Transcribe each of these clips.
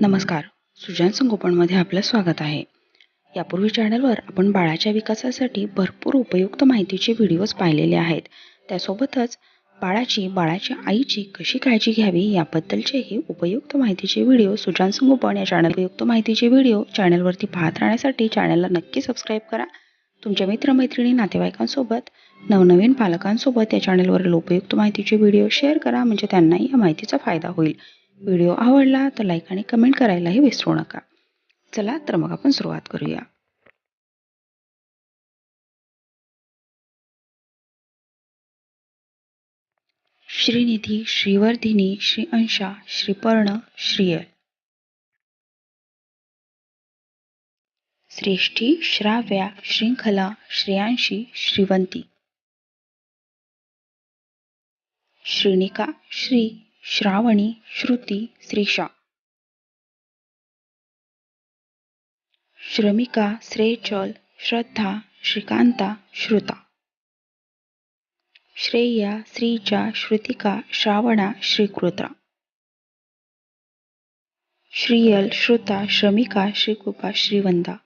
नमस्कार. सुजान संगोपनमध्ये आपलं स्वागत आहे. यापूर्वी चॅनलवर आपण बाळाच्या विकासासाठी भरपूर उपयुक्त माहितीचे व्हिडिओज पाहिलेले आहेत. त्यासोबतच बाळाची बाळाच्या आईची कशी काळजी घ्यावी याबद्दलचेही उपयुक्त माहितीचे व्हिडिओ सुजान संगोपन या चॅनल उपयुक्त माहितीचे व्हिडिओ चॅनलवरती पाहत राहण्यासाठी चॅनलला नक्की सबस्क्राईब करा. तुमच्या मित्रमैत्रिणी नातेवाईकांसोबत नवनवीन पालकांसोबत या चॅनलवरील उपयुक्त माहितीचे व्हिडिओ शेअर करा म्हणजे त्यांनाही या माहितीचा फायदा होईल. व्हिडिओ आवडला तर लाईक आणि कमेंट करायलाही विसरू नका. चला तर मग आपण सुरुवात करूया. श्रीनिधी श्रीवर्धिनी श्री अंशा श्रीपर्ण श्रीयल. श्रेष्ठी श्राव्या श्रृंखला श्रेयांशी श्रीवंती. श्रीनिका श्री श्रावणी श्रुती श्रीषा श्रमिका श्रेयचल श्रद्धा श्रीकांता श्रुता. श्रेया श्रीजा श्रुतिका श्रावणा श्रीकृता श्रीयल श्रुता श्रमिका श्रीकृपा श्रीवंदा.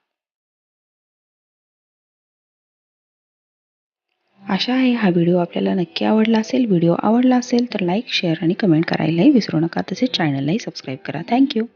आशा आहे हा व्हिडिओ आपल्याला नक्की आवडला असेल. व्हिडिओ आवडला असेल तर लाईक शेअर आणि कमेंट करायलाही विसरू नका. तसेच चॅनललाही सबस्क्राईब करा. थँक्यू